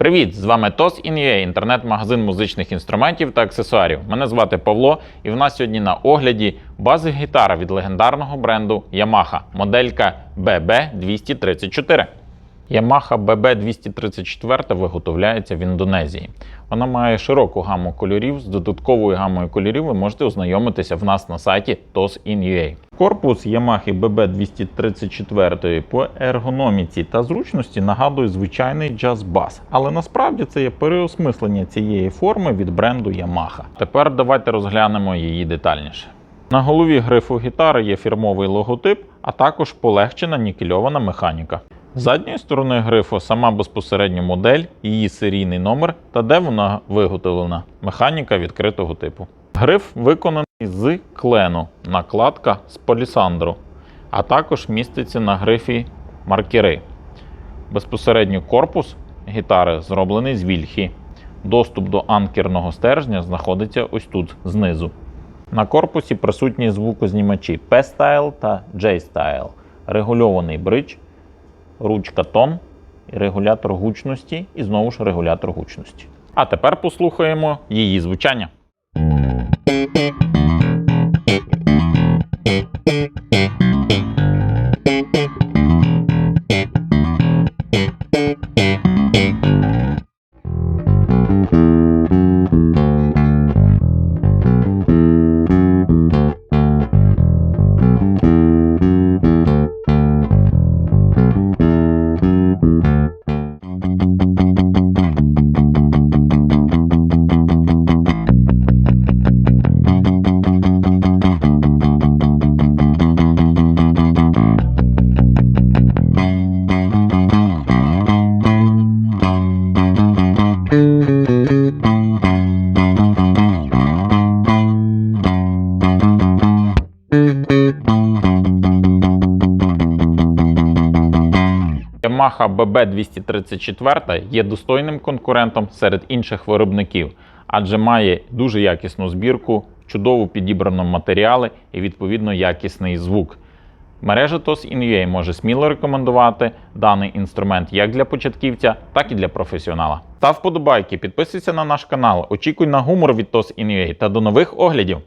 Привіт! З вами TOS InUA, інтернет-магазин музичних інструментів та аксесуарів. Мене звати Павло, і в нас сьогодні на огляді бази гітара від легендарного бренду Yamaha, моделька BB234. Yamaha BB234 виготовляється в Індонезії. Вона має широку гаму кольорів. З додатковою гамою кольорів ви можете ознайомитися в нас на сайті TOSIN.UA. Корпус Yamaha BB234 по ергономіці та зручності нагадує звичайний джаз-бас, але насправді це є переосмислення цієї форми від бренду Yamaha. Тепер давайте розглянемо її детальніше. На голові грифу гітари є фірмовий логотип, а також полегчена нікельована механіка. Задньої сторони грифу сама безпосередньо модель, її серійний номер та де вона виготовлена механіка відкритого типу. Гриф виконаний з клену, накладка з палісандру, а також міститься на грифі маркери. Безпосередньо корпус гітари зроблений з вільхи. Доступ до анкерного стержня знаходиться ось тут знизу. На корпусі присутні звукознімачі P-Style та J-Style, регульований бридж, ручка тон, регулятор гучності і знову ж регулятор гучності. А тепер послухаємо її звучання. Yamaha BB234 є достойним конкурентом серед інших виробників, адже має дуже якісну збірку, чудово підібрані матеріали і відповідно якісний звук. Мережа TOS InUA може сміло рекомендувати даний інструмент як для початківця, так і для професіонала. Став вподобайки, підписуйся на наш канал, очікуй на гумор від TOS InUA та до нових оглядів!